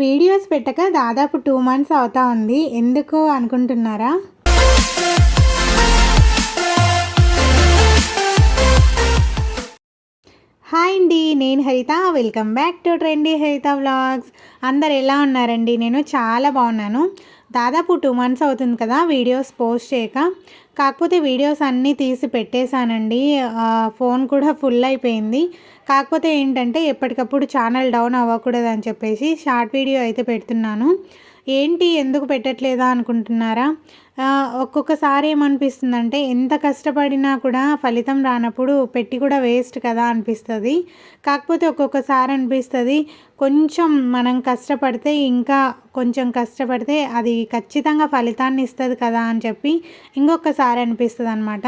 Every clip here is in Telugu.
వీడియోస్ పెట్టక దాదాపు టూ మంత్స్ అవుతా ఉంది. ఎందుకు అనుకుంటున్నారా? హాయ్ అండి నేను Haritha. Welcome back to trendy Haritha vlogs అందరు ఎలా ఉన్నారండి? నేను చాలా బాగున్నాను. దాదాపు టూ మంత్స్ అవుతుంది కదా వీడియోస్ పోస్ట్ చేయక. కాకపోతే వీడియోస్ అన్నీ తీసి పెట్టేశానండి. ఫోన్ కూడా ఫుల్ అయిపోయింది. కాకపోతే ఏంటంటే ఎప్పటికప్పుడు ఛానల్ డౌన్ అవ్వకూడదు అని చెప్పేసి షార్ట్ వీడియో అయితే పెడుతున్నాను. ఏంటి ఎందుకు పెట్టట్లేదా అనుకుంటున్నారా? ఒక్కొక్కసారి ఏమనిపిస్తుందంటే ఎంత కష్టపడినా కూడా ఫలితం రానప్పుడు పెట్టి కూడా వేస్ట్ కదా అనిపిస్తుంది. కాకపోతే ఒక్కొక్కసారి అనిపిస్తుంది కొంచెం మనం కష్టపడితే ఇంకా కొంచెం కష్టపడితే అది ఖచ్చితంగా ఫలితాన్ని ఇస్తుంది కదా అని చెప్పి ఇంకొకసారి అనిపిస్తుంది అనమాట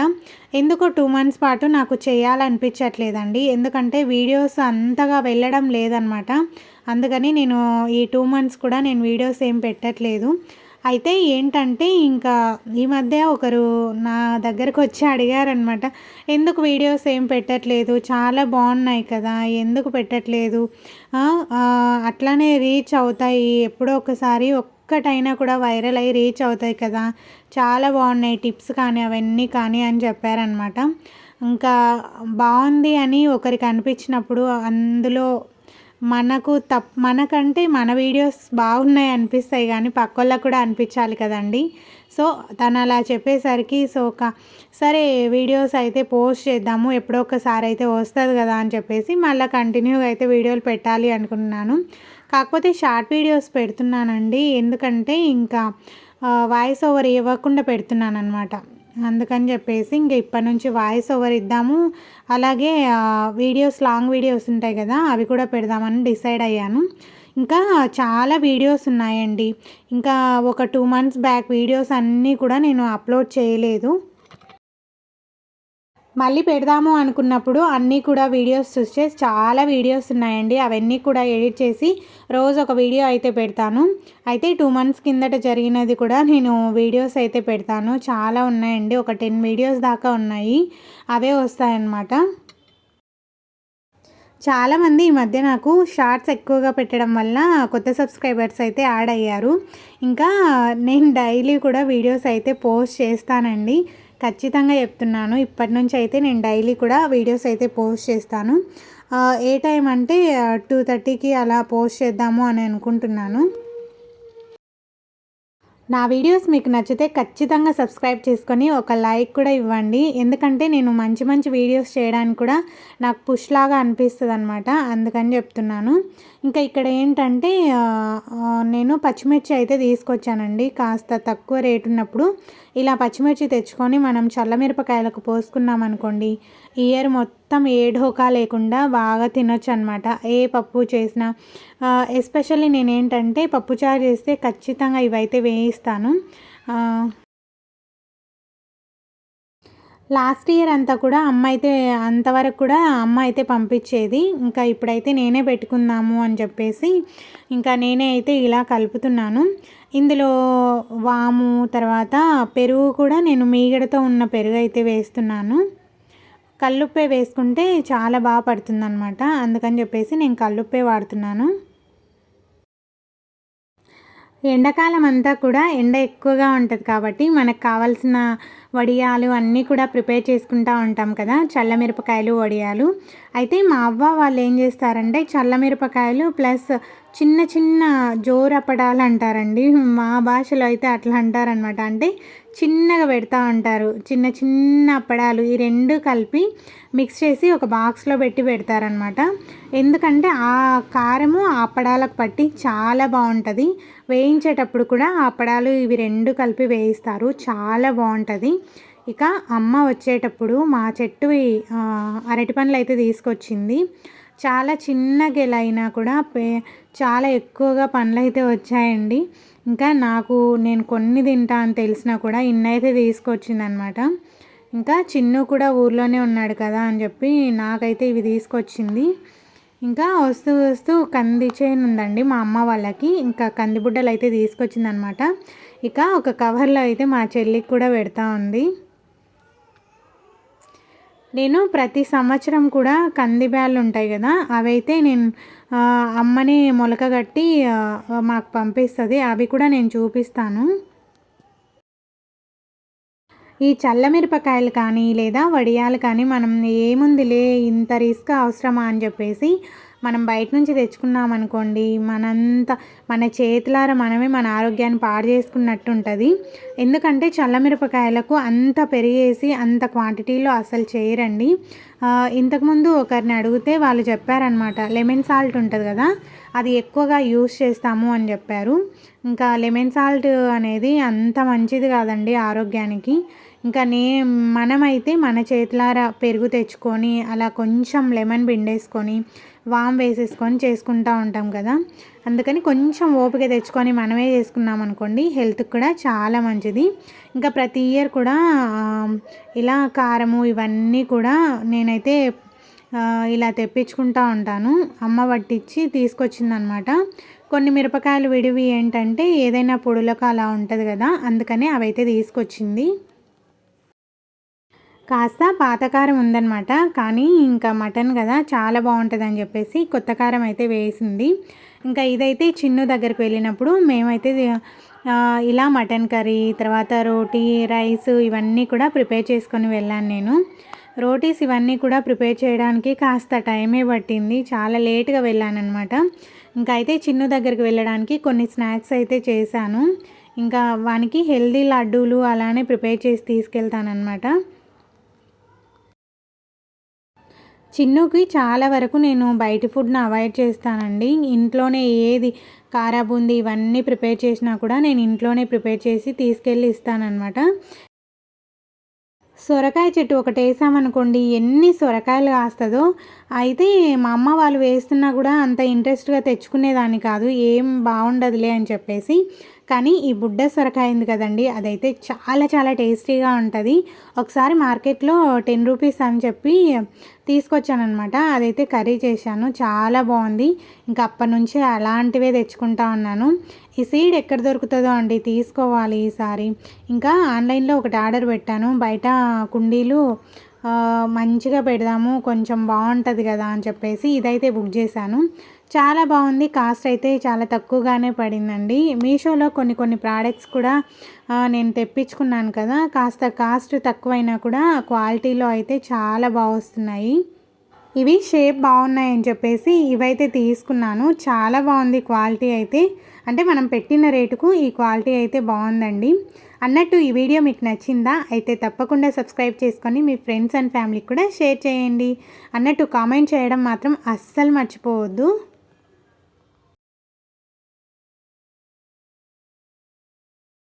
ఎందుకో టూ మంత్స్ పాటు నాకు చేయాలనిపించట్లేదండి. ఎందుకంటే వీడియోస్ అంతగా వెళ్ళడం లేదనమాట అందుకని నేను ఈ టూ మంత్స్ కూడా నేను వీడియోస్ ఏం పెట్టట్లేదు. అయితే ఏంటంటే ఇంకా ఈ మధ్య ఒకరు నా దగ్గరకు వచ్చి అడిగారనమాట ఎందుకు వీడియోస్ ఏం పెట్టట్లేదు? చాలా బాగున్నాయి కదా ఎందుకు పెట్టట్లేదు? అట్లానే రీచ్ అవుతాయి. ఎప్పుడో ఒకసారి ఒక్కటైనా కూడా వైరల్ అయ్యి రీచ్ అవుతాయి కదా. చాలా బాగున్నాయి టిప్స్ కానీ అవన్నీ కానీ అని చెప్పారనమాట ఇంకా బాగుంది అని ఒకరికి అనిపించినప్పుడు అందులో మనకు తప్ మనకంటే మన వీడియోస్ బాగున్నాయి అనిపిస్తాయి కానీ పక్కోళ్ళకు కూడా అనిపించాలి కదండి. సో తను అలా చెప్పేసరికి సో ఒక సరే వీడియోస్ అయితే పోస్ట్ చేద్దాము ఎప్పుడో ఒకసారి అయితే వస్తుంది కదా అని చెప్పేసి మళ్ళీ కంటిన్యూగా అయితే వీడియోలు పెట్టాలి అనుకున్నాను. కాకపోతే షార్ట్ వీడియోస్ పెడుతున్నానండి. ఎందుకంటే ఇంకా వాయిస్ ఓవర్ ఇవ్వకుండా పెడుతున్నాను అనమాట అందుకని చెప్పేసి ఇంక ఇప్పటి నుంచి వాయిస్ ఓవర్ ఇద్దాము. అలాగే వీడియోస్ లాంగ్ వీడియోస్ ఉంటాయి కదా అవి కూడా పెడదామని డిసైడ్ అయ్యాను. ఇంకా చాలా వీడియోస్ ఉన్నాయండి. ఇంకా ఒక టూ మంత్స్ బ్యాక్ వీడియోస్ అన్నీ కూడా నేను అప్లోడ్ చేయలేదు. మళ్ళీ పెడదాము అనుకున్నప్పుడు అన్నీ కూడా వీడియోస్ చూస్తే చాలా వీడియోస్ ఉన్నాయండి. అవన్నీ కూడా ఎడిట్ చేసి రోజు ఒక వీడియో అయితే పెడతాను. అయితే టూ మంత్స్ కిందట జరిగినది కూడా నేను వీడియోస్ అయితే పెడతాను. చాలా ఉన్నాయండి. ఒక టెన్ వీడియోస్ దాకా ఉన్నాయి. అవే వస్తాయన్నమాట. చాలామంది ఈ మధ్య నాకు షార్ట్స్ ఎక్కువగా పెట్టడం వల్ల కొత్త సబ్స్క్రైబర్స్ అయితే యాడ్ అయ్యారు. ఇంకా నేను డైలీ కూడా వీడియోస్ అయితే పోస్ట్ చేస్తానండి. ఖచ్చితంగా చెప్తున్నాను. ఇప్పటి నుంచి అయితే నేను డైలీ కూడా వీడియోస్ అయితే పోస్ట్ చేస్తాను. ఏ టైం అంటే టూ థర్టీకి అలా పోస్ట్ చేద్దాము అని అనుకుంటున్నాను. నా వీడియోస్ మీకు నచ్చితే ఖచ్చితంగా సబ్స్క్రైబ్ చేసుకొని ఒక లైక్ కూడా ఇవ్వండి. ఎందుకంటే నేను మంచి మంచి వీడియోస్ చేయడానికి కూడా నాకు పుష్ లాగా అనిపిస్తుంది అనమాట అందుకని చెప్తున్నాను. ఇంకా ఇక్కడ ఏంటంటే నేను పచ్చిమిర్చి అయితే తీసుకొచ్చానండి. కాస్త తక్కువ రేటు ఉన్నప్పుడు ఇలా పచ్చిమిర్చి తెచ్చుకొని మనం చల్లమిరపకాయలకు పోసుకున్నాం అనుకోండి ఇయర్ మొత్తం ఏ ఢోకా లేకుండా బాగా తినొచ్చు అనమాట ఏ పప్పు చేసినా ఎస్పెషల్లీ నేను ఏంటంటే పప్పుచారు చేస్తే ఖచ్చితంగా ఇవైతే వేయిస్తాను. లాస్ట్ ఇయర్ అంతా కూడా అమ్మ అయితే అంతవరకు కూడా అమ్మ అయితే పంపించేది. ఇంకా ఇప్పుడైతే నేనే పెట్టుకుందాము అని చెప్పేసి ఇంకా నేనే అయితే ఇలా కలుపుతున్నాను. ఇందులో వాము తర్వాత పెరుగు కూడా నేను మీగడతో ఉన్న పెరుగు అయితే వేస్తున్నాను. కల్లుప్పే వేసుకుంటే చాలా బాగా పడుతుందన్నమాట. అందుకని చెప్పేసి నేను కల్లుప్పే వాడుతున్నాను. ఎండాకాలం అంతా కూడా ఎండ ఎక్కువగా ఉంటుంది కాబట్టి మనకు కావాల్సిన వడియాలు అన్నీ కూడా ప్రిపేర్ చేసుకుంటూ ఉంటాం కదా చల్లమిరపకాయలు వడియాలు. అయితే మా అవ్వ వాళ్ళు ఏం చేస్తారంటే చల్లమిరపకాయలు ప్లస్ చిన్న చిన్న జోరపడాలు అంటారండి మా భాషలో అయితే అట్లా అంటారనమాట అంటే చిన్నగా పెడతా ఉంటారు. చిన్న చిన్న అప్పడాలు ఈ రెండు కలిపి మిక్స్ చేసి ఒక బాక్స్లో పెట్టి పెడతారనమాట ఎందుకంటే ఆ కారము ఆ అప్పడాలకు పట్టి చాలా బాగుంటుంది. వేయించేటప్పుడు కూడా ఆ అప్పడాలు ఇవి రెండు కలిపి వేయిస్తారు. చాలా బాగుంటుంది. ఇక అమ్మ వచ్చేటప్పుడు మా చెట్టు అరటి పండ్లు అయితే తీసుకొచ్చింది. చాలా చిన్న గెల అయినా కూడా పే- చాలా ఎక్కువగా పండ్లు అయితే వచ్చాయండి. ఇంకా నాకు నేను కొన్ని తింటా అని తెలిసినా కూడా ఇన్నైతే తీసుకొచ్చిందనమాట. ఇంకా చిన్ను కూడా ఊర్లోనే ఉన్నాడు కదా అని చెప్పి నాకైతే ఇవి తీసుకొచ్చింది. ఇంకా వస్తూ వస్తూ కంది చేను ఉందండి మా అమ్మ వాళ్ళకి. ఇంకా కందిబుడ్డలు అయితే తీసుకొచ్చిందనమాట. ఇక ఒక కవర్లో అయితే మా చెల్లికి కూడా పెడతా ఉంది. నేను ప్రతి సంవత్సరం కూడా కంది బ్యాళ్ళు ఉంటాయి కదా అవైతే నేను అమ్మని మొలకగట్టి మొలక కట్టి మాకు పంపిస్తుంది. అవి కూడా నేను చూపిస్తాను. ఈ చల్లమిరపకాయలు కానీ లేదా వడియాలు కానీ మనం ఏముందిలే ఇంత రిస్క్ అవసరమా అని చెప్పేసి మనం బయట నుంచి తెచ్చుకున్నాం అనుకోండి మనంత మన చేతులారా మనమే మన ఆరోగ్యాన్ని పాడు చేసుకున్నట్టు ఉంటుంది ఎందుకంటే చల్లమిరపకాయలకు అంత పెరిగేసి అంత క్వాంటిటీలో అసలు చేయరండి. ఇంతకుముందు ఒకరిని అడిగితే వాళ్ళు చెప్పారనమాట లెమన్ సాల్ట్ ఉంటుంది కదా అది ఎక్కువగా యూస్ చేస్తాము అని చెప్పారు. ఇంకా లెమన్ సాల్ట్ అనేది అంత మంచిది కాదండి ఆరోగ్యానికి. ఇంకా నే మనమైతే మన చేతులారా పెరుగు తెచ్చుకొని అలా కొంచెం లెమన్ పిండేసుకొని వామ్ వేసేసుకొని చేసుకుంటూ ఉంటాం కదా. అందుకని కొంచెం ఓపిక తెచ్చుకొని మనమే చేసుకున్నాం అనుకోండి హెల్త్కి కూడా చాలా మంచిది. ఇంకా ప్రతి ఇయర్ కూడా ఇలా కారము ఇవన్నీ కూడా నేనైతే ఇలా తెప్పించుకుంటూ ఉంటాను. అమ్మ పట్టించి తీసుకొచ్చిందనమాట. కొన్ని మిరపకాయలు విడివి ఏంటంటే ఏదైనా పొడులకు అలా ఉంటుంది కదా అందుకని అవైతే తీసుకొచ్చింది. కాస్త పాత కారం ఉందన్నమాట. కానీ ఇంకా మటన్ కదా చాలా బాగుంటుంది అని చెప్పేసి కొత్త కారం అయితే వేసింది. ఇంకా ఇదైతే చిన్ను దగ్గరికి వెళ్ళినప్పుడు మేమైతే ఇలా మటన్ కర్రీ తర్వాత రోటీ రైస్ ఇవన్నీ కూడా ప్రిపేర్ చేసుకొని వెళ్ళాను నేను. రోటీస్ ఇవన్నీ కూడా ప్రిపేర్ చేయడానికి కాస్త టైమే పట్టింది. చాలా లేట్గా వెళ్ళానమాట ఇంకా అయితే చిన్ను దగ్గరికి వెళ్ళడానికి కొన్ని స్నాక్స్ అయితే చేశాను. ఇంకా వానికి హెల్దీ లడ్డూలు అలానే ప్రిపేర్ చేసి తీసుకెళ్తానమాట చిన్నుకి చాలా వరకు నేను బయట ఫుడ్ని అవాయిడ్ చేస్తానండి. ఇంట్లోనే ఏది కారా బూంది ఇవన్నీ ప్రిపేర్ చేసినా కూడా నేను ఇంట్లోనే ప్రిపేర్ చేసి తీసుకెళ్ళి ఇస్తానన్నమాట. సొరకాయ చెట్టు ఒకటి వేసామనుకోండి ఎన్ని సొరకాయలు కాస్తుందో అయితే మా అమ్మ వాళ్ళు వేస్తున్నా కూడా అంత ఇంట్రెస్ట్గా తెచ్చుకునేదాన్ని కాదు ఏం బాగుండదులే అని చెప్పేసి కానీ ఈ బుడ్డ సొరకాయ ఉంది కదండి అదైతే చాలా చాలా టేస్టీగా ఉంటుంది. ఒకసారి మార్కెట్లో టెన్ రూపీస్ అని చెప్పి తీసుకొచ్చానమాట అదైతే కర్రీ చేశాను చాలా బాగుంది. ఇంకా అప్పటి నుంచి అలాంటివే తెచ్చుకుంటా ఉన్నాను. ఈ సీడ్ ఎక్కడ దొరుకుతుందో అండి తీసుకోవాలి ఈసారి. ఇంకా ఆన్లైన్లో ఒకటి ఆర్డర్ పెట్టాను బయట కుండీలు మంచిగా పెడదాము కొంచెం బాగుంటుంది కదా అని చెప్పేసి ఇదైతే బుక్ చేశాను. చాలా బాగుంది. కాస్ట్ అయితే చాలా తక్కువగానే పడిందండి. మీషోలో కొన్ని కొన్ని ప్రోడక్ట్స్ కూడా నేను తెప్పించుకున్నాను కదా. కాస్త కాస్ట్ తక్కువైనా కూడా క్వాలిటీలో అయితే చాలా బాగా వస్తున్నాయి. ఇవి షేప్ బాగున్నాయని చెప్పేసి ఇవైతే తీసుకున్నాను. చాలా బాగుంది క్వాలిటీ అయితే. అంటే మనం పెట్టిన రేటుకు ఈ క్వాలిటీ అయితే బాగుందండి. అన్నట్టు ఈ వీడియో మీకు నచ్చిందా? అయితే తప్పకుండా సబ్స్క్రైబ్ చేసుకొని మీ ఫ్రెండ్స్ అండ్ ఫ్యామిలీకి కూడా షేర్ చేయండి. అన్నట్టు కామెంట్ చేయడం మాత్రం అస్సలు మర్చిపోవద్దు.